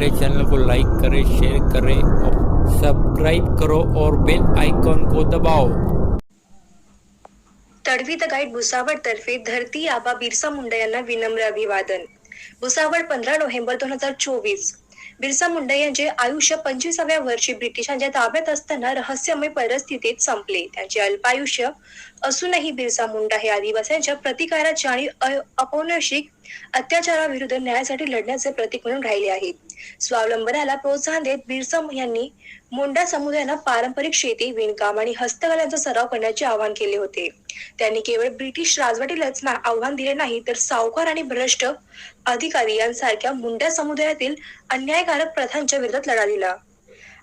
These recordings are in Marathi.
हमारे चैनल को लाइक करें शेयर करें और सब्सक्राइब करो और बेल आइकॉन को दबाओ। तडवी द गाईड भुसावळ तर्फे धरती आबा बिरसा मुंडा यांना विनम्र अभिवादन. भुसावळ पंधरा नोव्हेंबर दोन हजार चोवीस. बिरसा मुंडा यांचे आयुष्य पंचवीसाव्या वर्षी ब्रिटिशांच्या ताब्यात असताना रहस्यमय परिस्थितीत संपले. त्यांचे अल्पायुष्य असूनही बिरसा मुंडा हे आदिवासींच्या प्रतिकाराचे आणि अपौनशिक अत्याचाराविरुद्ध न्यायासाठी लढण्याचे प्रतीक म्हणून राहिले आहेत स्वावलंबनाला प्रोत्साहन देत बिरसा यांनी मुंडा समुदायाला पारंपरिक शेती विणकाम आणि हस्तकलांचा सराव करण्याचे आवाहन केले होते. त्यांनी केवळ ब्रिटिश राजवटीलाच आव्हान दिले नाही तर सावकार आणि भ्रष्ट अधिकारी यांसारख्या मुंडा समुदायातील अन्यायकारक प्रथांच्या विरोधात लढा दिला.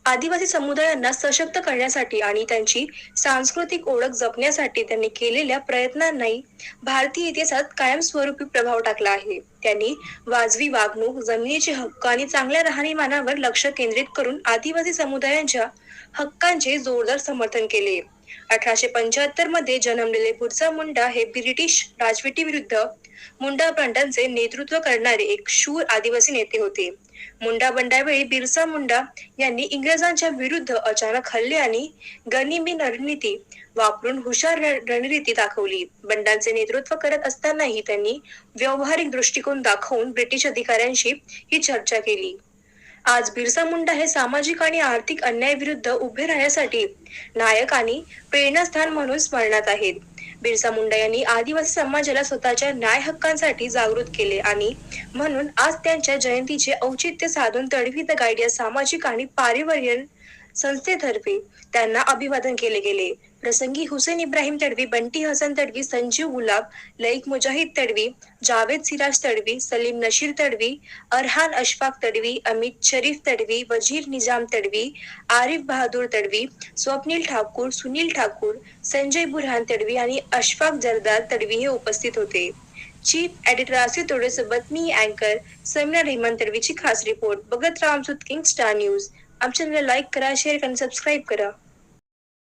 आदिवासी समुदायांना सशक्त करण्यासाठी आणि त्यांची सांस्कृतिक ओळख जपण्यासाठी त्यांनी केलेल्या प्रयत्नांनाही भारतीय इतिहासात कायमस्वरूपी प्रभाव टाकला आहे. त्यांनी वाजवी वागणूक जमिनीचे हक्क आणि चांगल्या राहणीमानावर लक्ष केंद्रित करून आदिवासी समुदायांच्या हक्कांचे जोरदार समर्थन केले. अठराशे पंच्याहत्तरमध्ये जन्मलेले बिरसा मुंडा हे ब्रिटिश राजवटीविरुद्ध मुंडा बंडांचे नेतृत्व करणारे एक शूर आदिवासी नेते होते. मुंडा बंडावेळी बिरसा मुंडा यांनी इंग्रजांच्या विरुद्ध अचानक हल्ले आणि गनिमी रणनीती वापरून हुशार रणनीती दाखवली. बंडांचे नेतृत्व करत असतानाही त्यांनी व्यावहारिक दृष्टिकोन दाखवून ब्रिटिश अधिकाऱ्यांशी ही चर्चा केली. आज बिरसा मुंडा हे सामाजिक आणि आर्थिक अन्यायाविरुद्ध उभे राहण्यासाठी नायक आणि प्रेरणास्थान म्हणून स्मरणात आहेत. बिरसा मुंडा यांनी आदिवासी समाजाला स्वतःच्या न्याय हक्कांसाठी जागृत केले आणि म्हणून आज त्यांच्या जयंतीचे औचित्य साधून तडवी द गाईड या सामाजिक आणि पारिवार्यन संस्थेतर्फे त्यांना अभिवादन केले गेले. प्रसंगी हुसेन इब्राहिम तडवी बंटी हसन तडवी संजीव गुलाब लईक मुजाहिद तडवी जावेद सिराज तडवी सलीम नशीर तडवी अरहान अशफाक तडवी अमित शरीफ तडवी वजीर निजाम तडवी आरिफ बहादूर तडवी स्वप्नील ठाकूर सुनील ठाकूर संजय बुरहान तडवी आणि अशफाक जरदार तडवी हे उपस्थित होते. चीफ एडिटर असे सोबत मी अँकर समीना रेहमान तडवीची खास रिपोर्ट. बघत राहा आमचं किंग स्टार न्यूज आमच्या लाईक करा शेअर करा सबस्क्राईब करा.